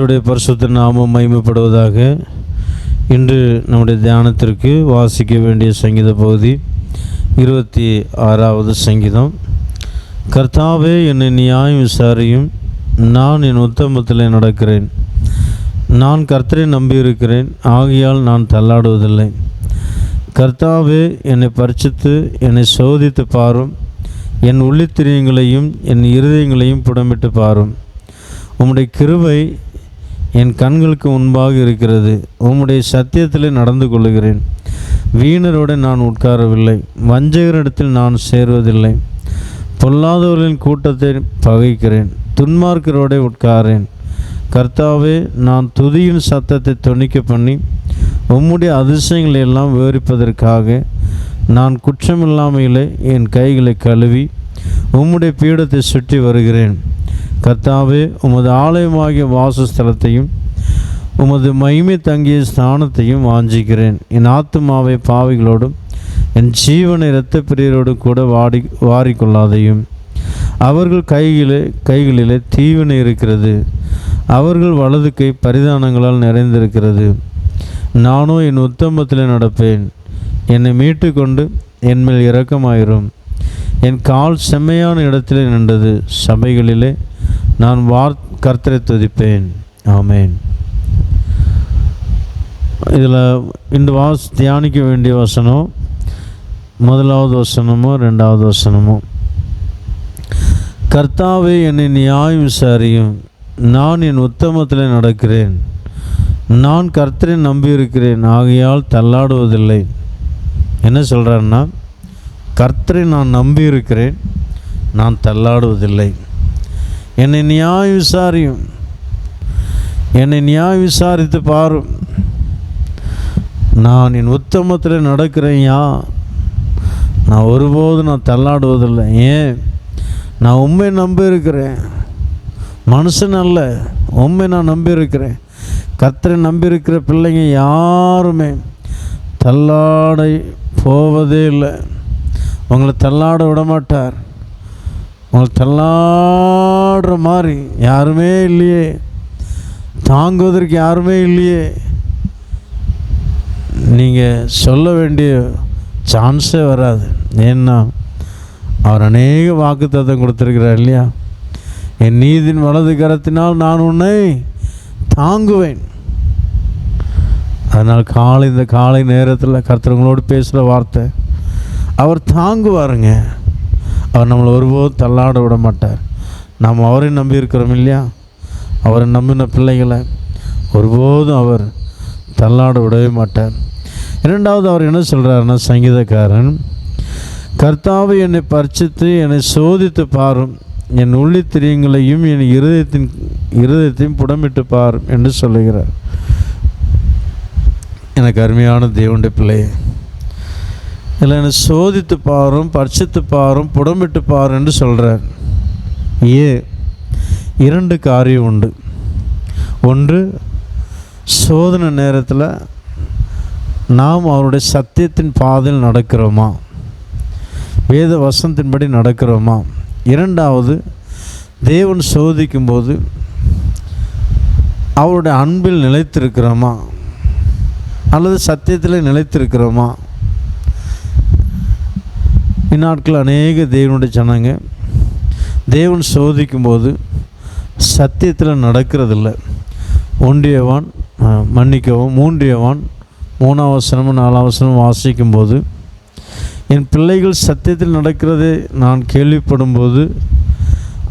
கர்த்தருடைய பரிசுத்த நாமம் மகிமைப்படுவதாக இன்று நம்முடைய தியானத்திற்கு வாசிக்க வேண்டிய சங்கீத பகுதி இருபத்தி ஆறாவது சங்கீதம். கர்த்தாவே என்னை நியாயம் விசாரியும். நான் என் உத்தமத்தில் நடக்கிறேன். நான் கர்த்தரை நம்பியிருக்கிறேன். ஆகையால் நான் தள்ளாடுவதில்லை. கர்த்தாவே என்னை பரிச்சித்து என்னை சோதித்து பாரும். என் உள்ளித்திரியங்களையும் என் இருதயங்களையும் புடமிட்டு பாரும். உம்முடைய கிருவை என் கண்களுக்கு முன்பாக இருக்கிறது. உம்முடைய சத்தியத்தில் நடந்து கொள்ளுகிறேன். வீணரோடு நான் உட்காரவில்லை. வஞ்சகரிடத்தில் நான் சேர்வதில்லை. பொல்லாதவர்களின் கூட்டத்தை பகைக்கிறேன். துன்மார்க்கரோட உட்காரேன். கர்த்தாவே நான் துதியின் சத்தத்தை துணிக்க பண்ணி உம்முடைய அதிசயங்களை எல்லாம் விவரிப்பதற்காக நான் குற்றமில்லாமையிலே என் கைகளை கழுவி உம்முடைய பீடத்தை சுற்றி வருகிறேன். கர்த்தாவே உமது ஆலயமாகிய வாசஸ்தலத்தையும் உமது மகிமை தங்கிய ஸ்தானத்தையும் வாஞ்சிக்கிறேன். என் ஆத்துமாவை பாவிகளோடும் என் ஜீவனை இரத்த பிரியரோடு கூட வாடி வாரிக்கொள்ளாதையும். அவர்கள் கைகளே கைகளிலே தீவினை இருக்கிறது. அவர்கள் வலது கை பரிதானங்களால் நிறைந்திருக்கிறது. நானோ என் உத்தமத்தில் நடப்பேன். என்னை மீட்டு கொண்டு என்மேல் இரக்கமாயிரும். என் கால் செம்மையான இடத்திலே நின்றது. சபைகளிலே நான் வார் கர்த்தரை துதிப்பேன். ஆமேன். இதில் இந்த வாஸ் தியானிக்க வேண்டிய வசனம் முதலாவது வசனமோ ரெண்டாவது வசனமோ. கர்த்தாவே என்னை நியாயம் விசாரியும். நான் என் உத்தமத்தில் நடக்கிறேன். நான் கர்த்தரை நம்பியிருக்கிறேன். ஆகையால் தள்ளாடுவதில்லை. என்ன சொல்கிறாருன்னா கர்த்தரை நான் நம்பியிருக்கிறேன். நான் தள்ளாடுவதில்லை. என்னை நியாய விசாரியும். என்னை நியாய விசாரித்து பாரும் நான் என் உத்தமத்தில் நடக்கிறேன்யா. நான் ஒருபோதும் நான் தள்ளாடுவதில்லை. ஏன்? நான் உண்மை நம்பியிருக்கிறேன். மனுஷன் அல்ல உண்மை நான் நம்பியிருக்கிறேன். கத்தரை நம்பியிருக்கிற பிள்ளைங்க யாருமே தள்ளாட போவதே இல்லை. உங்களை தள்ளாட விட மாட்டார் உங்களை போராடுற மாதிரி யாருமே இல்லையே. தாங்குவதற்கு யாருமே இல்லையே. நீங்கள் சொல்ல வேண்டிய சான்ஸே வராது. ஏன்னா அவர் அநேக வாக்குத்தத்தம் கொடுத்துருக்கிறார் இல்லையா? என் நீதின் வலது கரத்தினால் நான் உன்னை தாங்குவேன். அதனால் காலை இந்த காலை நேரத்தில் கர்த்தவங்களோடு பேசுகிற வார்த்தை அவர் தாங்குவாருங்க. அவர் நம்மளை ஒருபோதும் தள்ளாட விட மாட்டார். நாம் அவரை நம்பி இருக்கிறோம் இல்லையா? அவரை நம்பின பிள்ளைகளை ஒருபோதும் அவர் தள்ளாட விடவே மாட்டார். இரண்டாவது அவர் என்ன சொல்கிறாருன்னா சங்கீதக்காரன் கர்த்தாவை என்னை பரிச்சித்து என்னை சோதித்து பாரும். என் உள்ளித்திரியங்களையும் என் இருதயத்தின் இருதயத்தையும் புடமிட்டு பாரும் என்று சொல்லுகிறார். எனக்கு அருமையான தேவனுடைய பிள்ளையே இதில் என்னை சோதித்து பாரும் பரிசித்து பாரும் புடமிட்டு பாரு என்று சொல்கிறார் ஏ இரண்டு காரியம் உண்டு. ஒன்று சோதனை நேரத்தில் நாம் அவருடைய சத்தியத்தின் பாதையில் நடக்கிறோமா? வேத வசனத்தின்படி நடக்கிறோமா? இரண்டாவது தேவன் சோதிக்கும்போது அவருடைய அன்பில் நிலைத்திருக்கிறோமா? அல்லது சத்தியத்தில் நிலைத்திருக்கிறோமா? இந்நாட்கள் அநேக தேவனுடைய ஜனங்கள் தேவன் சோதிக்கும்போது சத்தியத்தில் நடக்கிறதில்ல. ஒன்றியவான் மன்னிக்கவும் மூன்றியவான் மூணாவசனமும் நாலாவசனமும் வாசிக்கும் போது வாசிக்கும்போது என் பிள்ளைகள் சத்தியத்தில் நடக்கிறதை நான் கேள்விப்படும்போது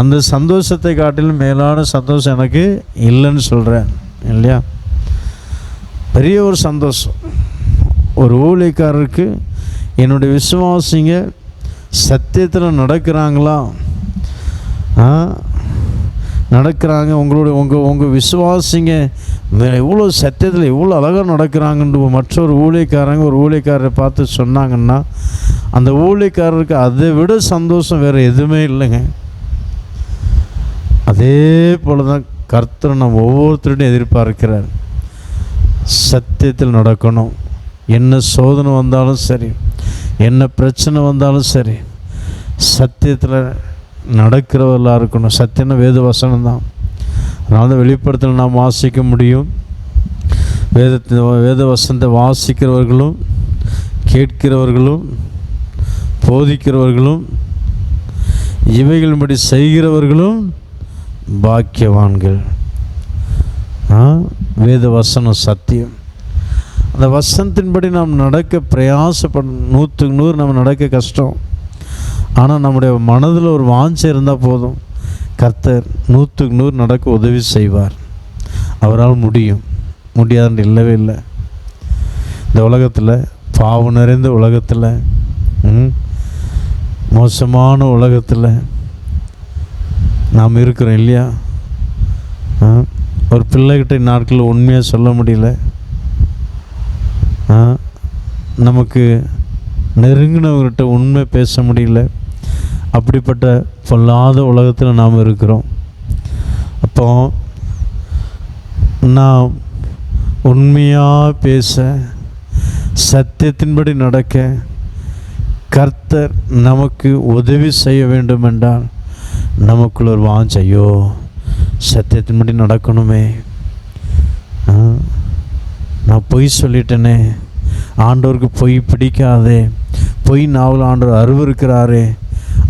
அந்த சந்தோஷத்தை காட்டிலும் மேலான சந்தோஷம் எனக்கு இல்லைன்னு சொல்கிறேன் இல்லையா? பெரிய ஒரு சந்தோஷம். ஒரு ஊழியக்காரருக்கு என்னுடைய விசுவாசிங்க சத்தியத்தில் நடக்கிறாங்களா? நடக்கிறாங்க. உங்களுடைய உங்கள் உங்கள் விசுவாசிங்க வே- இவ்வளோ சத்தியத்தில் இவ்வளோ அழகாக நடக்கிறாங்கன்னு மற்றொரு ஊழியக்காரங்க ஒரு ஊழியக்காரரை பார்த்து சொன்னாங்கன்னா அந்த ஊழியக்காரருக்கு அதை விட சந்தோஷம் வேறு எதுவுமே இல்லைங்க. அதே போல தான் கர்த்தர் நம்ம ஒவ்வொருத்தருடையும் எதிர்பார்க்கிறார். சத்தியத்தில் நடக்கணும். என்ன சோதனை வந்தாலும் சரி என்ன பிரச்சனை வந்தாலும் சரி சத்தியத்தில் நடக்கிறவர்களாக இருக்கணும். சத்தியன வேத வசனம் தான் அதனால தான் வெளிப்படுத்தல நாம் வாசிக்க முடியும். வேதத்தை வேத வசனத்தை வாசிக்கிறவர்களும் கேட்கிறவர்களும் போதிக்கிறவர்களும் இவைகளின்படி செய்கிறவர்களும் பாக்கியவான்கள். வேத வசனம் சத்தியம். அந்த வசனத்தின்படி நாம் நடக்க பிரயாசப்பட நூற்றுக்கு நூறு நம்ம நடக்க கஷ்டம். ஆனால் நம்முடைய மனதில் ஒரு வாஞ்சை இருந்தால் போதும். கர்த்தர் நூற்றுக்கு நூறு நடக்க உதவி செய்வார். அவரால் முடியும். முடியாதுன்னு இல்லவே இல்லை. இந்த உலகத்தில் பாவம் நிறைந்த உலகத்தில் மோசமான உலகத்தில் நாம் இருக்கிறோம் இல்லையா? ஆ? ஒரு பிள்ளைகிட்ட நாட்களில் உண்மையாக சொல்ல முடியல. நமக்கு நெருங்கினவர்கிட்ட உண்மை பேச முடியல. அப்படிப்பட்ட பொல்லாத உலகத்தில் நாம் இருக்கிறோம். அப்போ நாம் உண்மையாக பேச சத்தியத்தின்படி நடக்க கர்த்தர் நமக்கு உதவி செய்ய வேண்டும் என்றால் நமக்குள்ள ஒரு வாஞ்சையோ சத்தியத்தின்படி நடக்கணுமே. நான் பொய் சொல்லிட்டேனே. ஆண்டோருக்கு பொய் பிடிக்காதே. பொய் நாவல் ஆண்டவர் அருவருக்கிறாரே.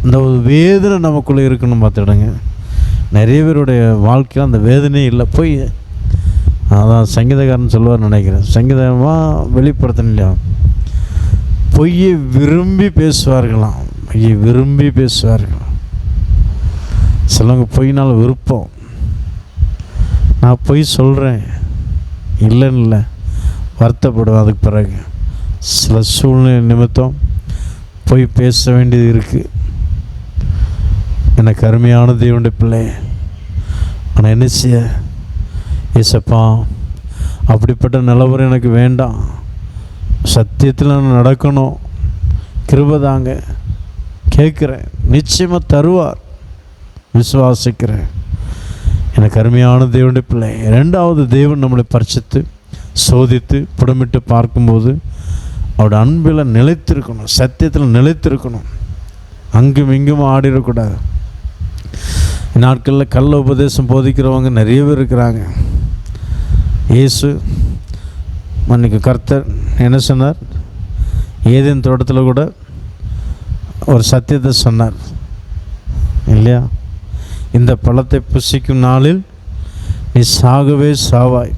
அந்த ஒரு வேதனை நமக்குள்ளே இருக்கணும் பார்த்துடுங்க நிறைய பேருடைய வாழ்க்கையில் அந்த வேதனையே இல்லை. பொய் அதான் சங்கீதக்காரன் சொல்லுவார் நினைக்கிறேன். சங்கீதமாக வெளிப்படுத்தணும் இல்லையா பொய்யை விரும்பி பேசுவார்களாம். பொய்யை விரும்பி பேசுவார்கள் சிலவங்க பொய்னால் விருப்பம். நான் பொய் சொல்கிறேன் இல்லைன்னு இல்லை. வருத்தப்படுவேன் அதுக்கு பிறகு. சில சூழ்நிலை நிமித்தம் போய் பேச வேண்டியது இருக்குது எனக்கு அருமையான தேவனுடைய பிள்ளை. ஆனால் என்ன செய்ய? ஏசப்பா அப்படிப்பட்ட நிலவரம் எனக்கு வேண்டாம். சத்தியத்தில் நான் நடக்கணும். கிருபதாங்க கேட்குறேன். நிச்சயமாக தருவார். விசுவாசிக்கிறேன். எனக்கு அருமையான தேவனுடைய பிள்ளை. ரெண்டாவது தேவன் நம்மளை பரிசித்து சோதித்து புடமிட்டு பார்க்கும்போது அவரோட அன்பில் நிலைத்திருக்கணும். சத்தியத்தில் நிலைத்திருக்கணும். அங்கும் இங்கும் ஆடிடக்கூடாது. நாட்களில் கள்ள உபதேசம் போதிக்கிறவங்க நிறைய பேர் இருக்கிறாங்க. இயேசு மன்னிக்கு கர்த்தர் என்ன சொன்னார்? ஏதேன் தோட்டத்தில் கூட ஒரு சத்தியத்தை சொன்னார். இல்லையா? இந்த பழத்தை புசிக்கும் நாளில் நீ சாகவே சாவாய்.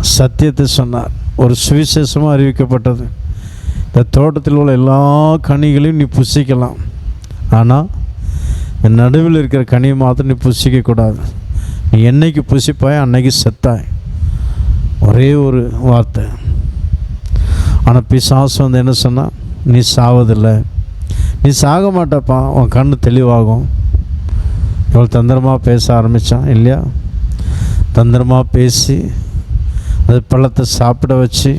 சத்தியத்தை சொன்னார். ஒரு சுவிசேஷமாக அறிவிக்கப்பட்டது. இந்த தோட்டத்தில் உள்ள எல்லா கனிகளையும் நீ புசிக்கலாம். ஆனால் என் நடுவில் இருக்கிற கனியை மாத்திரம் நீ புசிக்கக்கூடாது. நீ என்னைக்கு புசிப்பாய் அன்னைக்கு செத்தாய். ஒரே ஒரு வார்த்தை. ஆனால் பிசாசு வந்து என்ன சொன்னால் நீ சாவதில்லை. நீ சாக மாட்டப்பா. உன் கண் தெளிவாகும். இவள் தந்திரமாக பேச ஆரம்பித்தான் இல்லையா? தந்திரமாக பேசி அது பழத்தை சாப்பிட வச்சு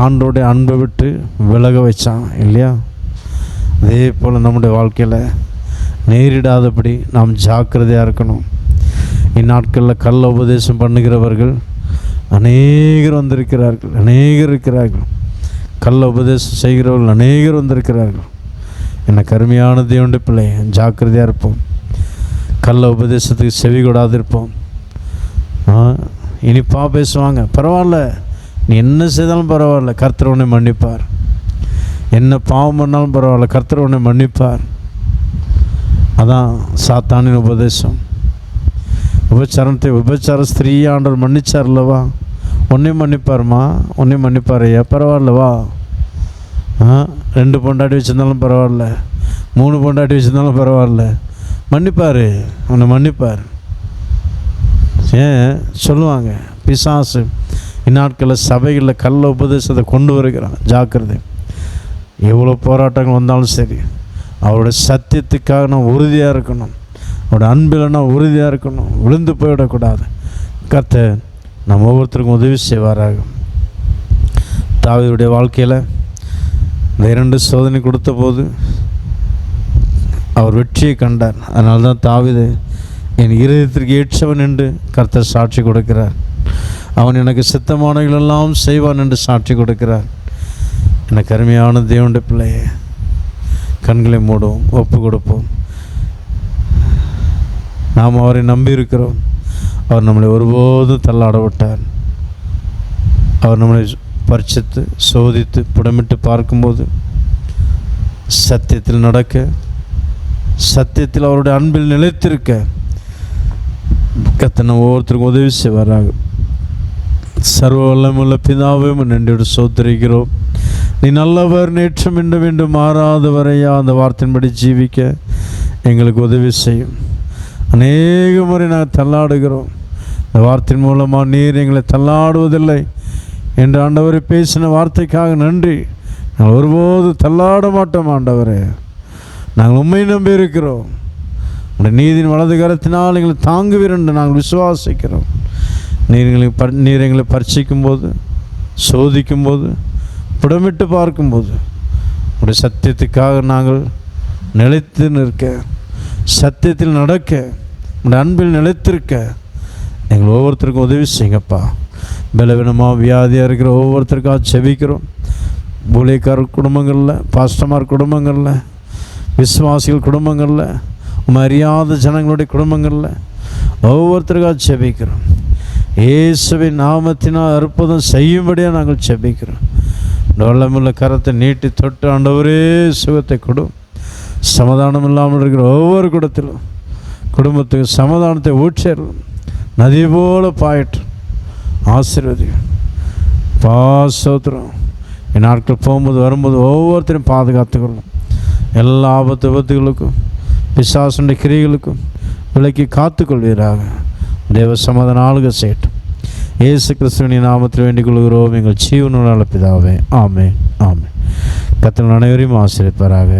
ஆண்டோடைய அன்பை விட்டு விலக வச்சான். இல்லையா? அதே போல் நம்முடைய வாழ்க்கையில் நேரிடாதபடி நாம் ஜாக்கிரதையாக இருக்கணும். இந்நாட்களில் கள்ள உபதேசம் பண்ணுகிறவர்கள் அநேகர் வந்திருக்கிறார்கள் அநேகர் இருக்கிறார்கள். கள்ள உபதேசம் செய்கிறவர்கள் அநேகர் வந்திருக்கிறார்கள். என்ன கருமையான உண்டு பிள்ளை ஜாக்கிரதையாக இருப்போம். கள்ள உபதேசத்துக்கு செவி கூடாது இருப்போம் இனிப்பாக இனிப்பா பேசுவாங்க. பரவாயில்ல. நீ என்ன செய்தாலும் பரவாயில்ல. கர்த்தர் உன்னை மன்னிப்பார். என்ன பாவம் பண்ணாலும் பரவாயில்ல. கர்த்தர் உன்னை மன்னிப்பார். அதான் சாத்தானின் உபதேசம். உபச்சாரத்தை உபச்சார ஸ்திரீயாண்டவர் மன்னிச்சார் அல்லவா உன்னை மன்னிப்பாருமா? உன்னை மன்னிப்பார் ஐயா பரவாயில்லவா ரெண்டு பொண்டாட்டி வச்சுருந்தாலும் பரவாயில்ல. மூணு பொண்டாட்டி வச்சுருந்தாலும் பரவாயில்ல. மன்னிப்பார் உன்னை மன்னிப்பார். ஏன்? சொல்லுவாங்க பிசாசு. இந்நாட்களில் சபைகளில் கள்ள உபதேசத்தை கொண்டு வருகிறான். ஜாக்கிரதை. எவ்வளோ போராட்டங்கள் வந்தாலும் சரி. அவருடைய சத்தியத்துக்காக நான் உறுதியாக இருக்கணும். அவருடைய அன்பில் நான் உறுதியாக இருக்கணும். விழுந்து போயிடக்கூடாது. கர்த்த நம்ம ஒவ்வொருத்தருக்கும் உதவி செய்வாராக. தாவியுடைய வாழ்க்கையில் இந்த இரண்டு சோதனை கொடுத்த போது அவர் வெற்றியை கண்டார். அதனால தான் தாவிது என் இருதயத்திற்கு ஏற்றவன் என்று கர்த்தர் சாட்சி கொடுக்கிறார். அவன் எனக்கு சித்தமானவர்களெல்லாம் செய்வான் என்று சாட்சி கொடுக்கிறார். எனக்கு அருமையான தேவனுடைய பிள்ளையே கண்களை மூடுவோம் ஒப்பு கொடுப்போம். நாம் அவரை நம்பியிருக்கிறோம் அவர் நம்மளை ஒருபோதும் தள்ளாட விட்டார் அவர் நம்மளை பரிச்சித்து சோதித்து புடமிட்டு பார்க்கும்போது சத்தியத்தில் நடக்க சத்தியத்தில் அவருடைய அன்பில் நிலைத்திருக்க கத்தனை ஒவ்வொருத்தருக்கும் உதவி செய்வாராக. சர்வ வல்லமுள்ள பிதாவையும் நன்றியோடு சோதரிக்கிறோம் நீ நல்லவர் நேற்றும் இன்று மாறாத வரையாக அந்த வார்த்தையின்படி ஜீவிக்க எங்களுக்கு உதவி செய்யும். அநேக முறை நாங்கள் தள்ளாடுகிறோம். இந்த வார்த்தையின் மூலமாக நீர் எங்களை தள்ளாடுவதில்லை என்று ஆண்டவரை பேசின வார்த்தைக்காக நன்றி. நாங்கள் ஒருபோது தள்ளாட மாட்டோம் ஆண்டவரே. நாங்கள் உண்மை நம்பி இருக்கிறோம். உடைய நீதியின் வலது கரத்தினால் எங்களை தாங்குவீர் என்று நாங்கள் விசுவாசிக்கிறோம். நீர் எங்களை ப நீர் எங்களை பரிசிக்கும் போது சோதிக்கும் போது புடமிட்டு பார்க்கும்போது உடைய சத்தியத்துக்காக நாங்கள் நிலைத்து நிற்க சத்தியத்தில் நடக்க உடைய அன்பில் நிலைத்திருக்க எங்கள் ஒவ்வொருத்தருக்கும் உதவி செய்யுங்கப்பா. பலவீனமாக வியாதியாக இருக்கிற ஒவ்வொருத்தருக்காக செவிக்கிறோம் ஊழியக்கார குடும்பங்களில் பாஸ்டமார் குடும்பங்களில் விசுவாசிகள் குடும்பங்களில் உம்மை அறியாத ஜனங்களுடைய குடும்பங்களில் ஒவ்வொருத்தருக்காக செபிக்கிறோம். இயேசுவின் நாமத்தினால் அற்புதம் செய்யும்படியாக நாங்கள் செபிக்கிறோம். வல்லமுள்ள கரத்தை நீட்டி தொட்டு ஆண்டவரே சுகத்தை கொடு. சமாதானம் இல்லாமல் இருக்கிற ஒவ்வொரு குடத்திலும் குடும்பத்துக்கு சமாதானத்தை ஊற்றலும் நதி போல பாயிற்று ஆசீர்வதி பாசோத்திரம் என் நாட்கள் போகும்போது வரும்போது ஒவ்வொருத்தரையும் பாதுகாத்துக்கொள்ளும் எல்லா ஆபத்து விபத்துகளுக்கும் பிசாசுடைய கிரிகளுக்கும் விலக்கி காத்துக்கொள்வீராக. தேவ சமாதான ஆளுக செய்யட்டும். இயேசு கிறிஸ்துவின் நாமத்தில் வேண்டிக் கொள்கிறோம் எங்கள் ஜீவனுள்ள பிதாவே. ஆமே ஆமே கத்தன் அனைவரையும் ஆசிரியப்பாராக